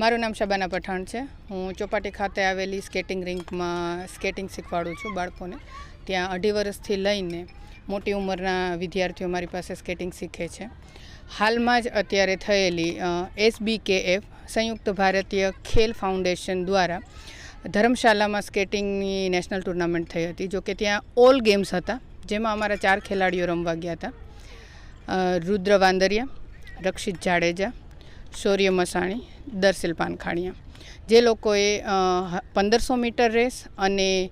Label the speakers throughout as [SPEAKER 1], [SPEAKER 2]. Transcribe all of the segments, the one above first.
[SPEAKER 1] મારું નામ શબાના પઠાણ છે. હું ચોપાટી ખાતે આવેલી સ્કેટિંગ રિંકમાં સ્કેટિંગ શીખવાડું છું બાળકોને. ત્યાં અઢી વર્ષથી લઈને મોટી ઉંમરના વિદ્યાર્થીઓ મારી પાસે સ્કેટિંગ શીખે છે. હાલમાં જ અત્યારે થયેલી એસબીકેએફ સંયુક્ત ભારતીય ખેલ ફાઉન્ડેશન દ્વારા ધર્મશાલામાં સ્કેટિંગની નેશનલ ટુર્નામેન્ટ થઈ હતી, જો કે ત્યાં ઓલ ગેમ્સ હતા, જેમાં અમારા ચાર ખેલાડીઓ રમવા ગયા હતા. રુદ્ર વાંદરિયા, રક્ષિત જાડેજા શૌર્ય મસાણી દર્શિલ પાનખાણીયા જે લોકોએ પંદરસો મીટર રેસ અને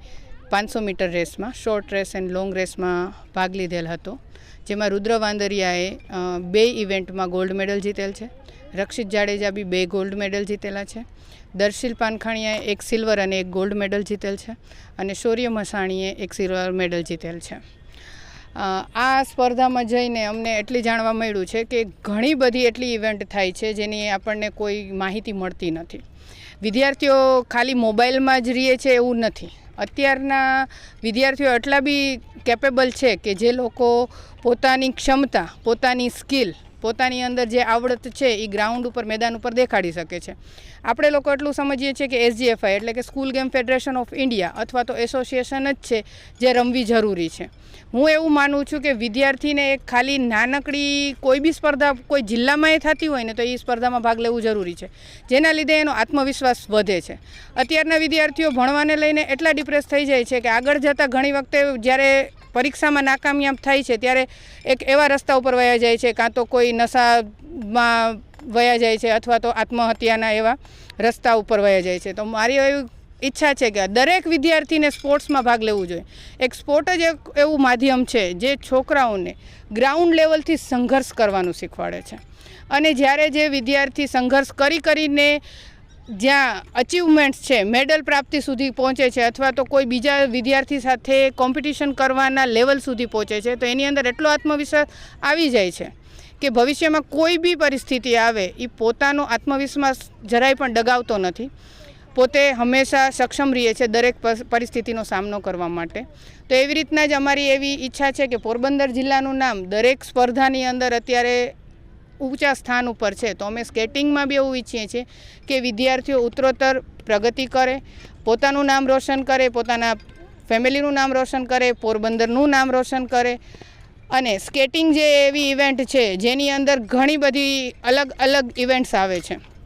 [SPEAKER 1] પાંચસો મીટર રેસમાં, શોર્ટ રેસ એન્ડ લોંગ રેસમાં ભાગ લીધેલ હતો. જેમાં રુદ્ર વાંદરિયાએ બે ઇવેન્ટમાં ગોલ્ડ મેડલ જીતેલ છે. રક્ષિત જાડેજા બી બે ગોલ્ડ મેડલ જીતેલા છે. દર્શિલ પાનખાણીયાએ એક સિલ્વર અને એક ગોલ્ડ મેડલ જીતેલ છે. અને શૌર્ય મસાણીએ એક સિલ્વર મેડલ જીતેલ છે. આ સ્પર્ધામાં જઈને અમને એટલી જાણવા મળ્યું છે કે ઘણી બધી એટલી ઇવેન્ટ થાય છે જેની આપણને કોઈ માહિતી મળતી નથી. વિદ્યાર્થીઓ ખાલી મોબાઈલમાં જ રહીએ છે એવું નથી. અત્યારના વિદ્યાર્થીઓ એટલા બી કેપેબલ છે કે જે લોકો પોતાની ક્ષમતા, પોતાની સ્કિલ પોતાની અંદર જે આવડત છે એ ગ્રાઉન્ડ ઉપર, મેદાન ઉપર દેખાડી શકે છે. આપણે લોકો એટલું સમજીએ છીએ કે એસજીએફઆઈ એટલે કે school game federation of India અથવા તો એસોસિએશન જ છે જે રમવી જરૂરી છે. હું એવું માનું છું કે વિદ્યાર્થીને એક ખાલી નાનકડી કોઈ બી સ્પર્ધા, કોઈ જિલ્લામાં એ થતી હોય ને તો એ સ્પર્ધામાં ભાગ લેવું જરૂરી છે. જેના લીધે એનો આત્મવિશ્વાસ વધે છે. અત્યારના વિદ્યાર્થીઓ ભણવાને લઈને એટલા ડિપ્રેસ થઈ જાય છે કે આગળ જતાં ઘણી વખતે જ્યારે પરીક્ષામાં નાકામયાબ થાય છે, ત્યારે એક એવા રસ્તા ઉપર વયા જાય છે, કાં તો કોઈ નશામાં વયા જાય છે અથવા તો આત્મહત્યાના એવા રસ્તા ઉપર વયા જાય છે. તો મારી એવી ઈચ્છા છે કે દરેક વિદ્યાર્થીને સ્પોર્ટ્સમાં ભાગ લેવું જોઈએ. એક સ્પોર્ટ જ એક એવું માધ્યમ છે જે છોકરાઓને ગ્રાઉન્ડ લેવલથી સંઘર્ષ કરવાનું શીખવાડે છે. અને જ્યારે જે વિદ્યાર્થી સંઘર્ષ કરી કરીને જ્યાં અચીવમેન્ટ્સ છે મેડલ પ્રાપ્તિ સુધી પહોંચે છે અથવા તો કોઈ બીજા વિદ્યાર્થી સાથે કોમ્પિટિશન કરવાના લેવલ સુધી પહોંચે છે, તો એની અંદર એટલો આત્મવિશ્વાસ આવી જાય છે કે ભવિષ્યમાં કોઈ બી પરિસ્થિતિ આવે, એ પોતાનો આત્મવિશ્વાસ જરાય પણ ડગાવતો નથી. પોતે હંમેશા સક્ષમ રહીએ છે દરેક પરિસ્થિતિનો સામનો કરવા માટે. તો એવી રીતના જ અમારી એવી ઈચ્છા છે કે પોરબંદર જિલ્લાનું નામ દરેક સ્પર્ધાની અંદર અત્યારે ઊંચા સ્થાન ઉપર છે. તો અમે સ્કેટિંગમાં બી એવું ઈચ્છીએ છીએ કે વિદ્યાર્થીઓ ઉત્તરોત્તર પ્રગતિ કરે, પોતાનું નામ રોશન કરે, પોતાના ફેમિલીનું નામ રોશન કરે, પોરબંદરનું નામ રોશન કરે. અને સ્કેટિંગ જે એવી ઇવેન્ટ છે, જેની અંદર ઘણી બધી અલગ અલગ ઇવેન્ટ્સ આવે છે.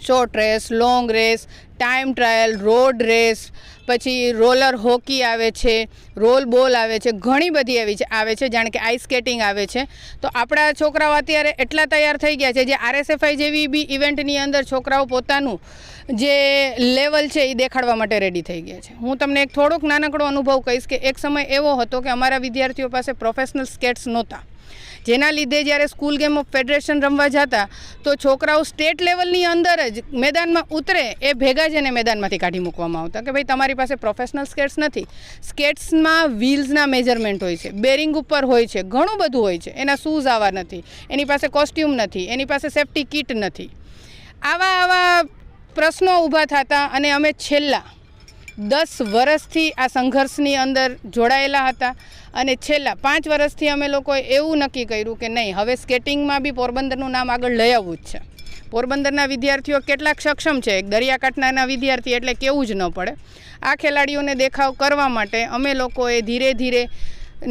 [SPEAKER 1] Short race long race time trial road race પછી રોલર હોકી આવે છે રોલ બોલ આવે છે, ઘણી બધી એવી આવે છે, જાણે કે આઈસ સ્કેટિંગ આવે છે. તો આપણા છોકરાઓ અત્યારે એટલા તૈયાર થઈ ગયા છે, જે આરએસએફઆઈ જેવી બી ઇવેન્ટની અંદર છોકરાઓ પોતાનું જે લેવલ છે એ દેખાડવા માટે રેડી થઈ ગયા છે. હું તમને એક થોડોક નાનકડો અનુભવ કહીશ કે એક સમય એવો હતો કે અમારા વિદ્યાર્થીઓ પાસે પ્રોફેશનલ સ્કેટ્સ નહોતા. જેના લીધે જ્યારે સ્કૂલ ગેમ ઓફ ફેડરેશન રમવા જતા, તો છોકરાઓ સ્ટેટ લેવલની અંદર જ મેદાનમાં ઉતરે, એ ભેગા જ એને મેદાનમાંથી કાઢી મૂકવામાં આવતા કે ભાઈ તમારી પાસે પ્રોફેશનલ સ્કેટ્સ નથી. સ્કેટ્સમાં વ્હીલ્સના મેજરમેન્ટ હોય છે બેરિંગ ઉપર હોય છે, ઘણું બધું હોય છે. એના શૂઝ આવા નથી, એની પાસે કોસ્ટ્યુમ નથી, એની પાસે સેફટી કિટ નથી. આવા આવા પ્રશ્નો ઊભા થતા અને અમે છેલ્લા દસ વર્ષથી આ સંઘર્ષની અંદર જોડાયેલા હતા અને છેલ્લા પાંચ વર્ષથી અમે લોકોએ એવું નક્કી કર્યું કે નહીં, હવે સ્કેટિંગમાં બી પોરબંદરનું નામ આગળ લઈ આવવું જ છે. પોરબંદરના વિદ્યાર્થીઓ કેટલાક સક્ષમ છે, એક દરિયાકાંઠાના વિદ્યાર્થી એટલે કેવું જ ન પડે. આ ખેલાડીઓને દેખાવ કરવા માટે અમે લોકોએ ધીરે ધીરે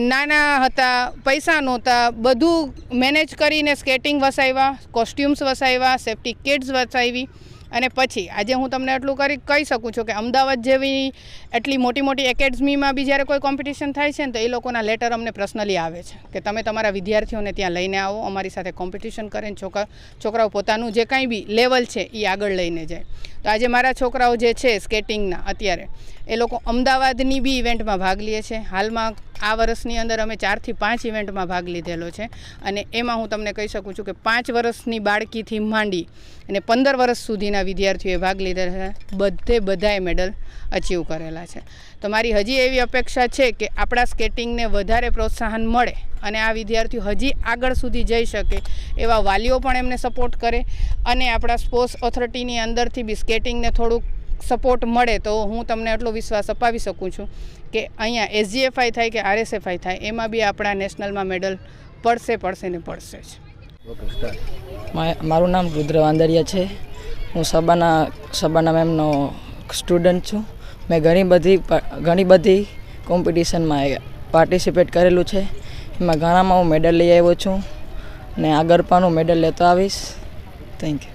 [SPEAKER 1] નાના હતા, પૈસા નહોતા, બધું મેનેજ કરીને સ્કેટિંગ વસાવ્યા કોસ્ટ્યુમ્સ વસાવ્યા સેફ્ટી કિટ્સ વસાવી. અને પછી, આજે હું તમને એટલું કરી, કહી શકું છું કે અમદાવાદ જેવી એટલી મોટી મોટી એકેડમીમાં બી જ્યારે કોઈ કોમ્પિટિશન થાય છે ને, તો એ લોકોના લેટર અમને પર્સનલી આવે છે કે તમે તમારા વિદ્યાર્થીઓને ત્યાં લઈને આવો, અમારી સાથે કોમ્પિટિશન કરે ને છોકરા, છોકરાઓ પોતાનું જે કાંઈ બી લેવલ છે એ આગળ લઈને જાય. તો આજે મારા છોકરાઓ જે છે સ્કેટિંગના અત્યારે, એ લોકો અમદાવાદની બી ઇવેન્ટમાં ભાગ લે છે. હાલમાં આ વર્ષની અંદર અમે ચારથી પાંચ ઇવેન્ટમાં ભાગ લીધેલો છે અને એમાં હું તમને કહી શકું છું કે પાંચ વર્ષની બાળકીથી માંડી અને પંદર વર્ષ સુધીના વિદ્યાર્થીઓએ ભાગ લીધા છે. બધે બધાએ મેડલ અચીવ કરેલા છે. તો મારી હજી એવી અપેક્ષા છે કે આપણા સ્કેટિંગને વધારે પ્રોત્સાહન મળે અને આ વિદ્યાર્થીઓ હજી આગળ સુધી જઈ શકે એવા વાલીઓ પણ એમને સપોર્ટ કરે અને આપણા સ્પોર્ટ્સ ઓથોરિટીની અંદરથી બી સ્કેટિંગને થોડુંક સપોર્ટ મળે તો હું તમને એટલો વિશ્વાસ અપાવી શકું છું કે અહીંયા એસજીએફઆઈ થાય કે આરએસએફઆઈ થાય એમાં બી આપણા નેશનલમાં મેડલ પડશે પડશે ને પડશે જ.
[SPEAKER 2] મારું નામ રુદ્ર વાંદરિયા છે. હું સબાના સબાના મેમનો સ્ટુડન્ટ છું. મેં ઘણી બધી ઘણી બધી કોમ્પિટિશનમાં પાર્ટિસિપેટ કરેલું છે. એમાં ઘણામાં હું મેડલ લઈ આવ્યો છું. ને આગળ પણ હું મેડલ લેતો આવીશ. Thank you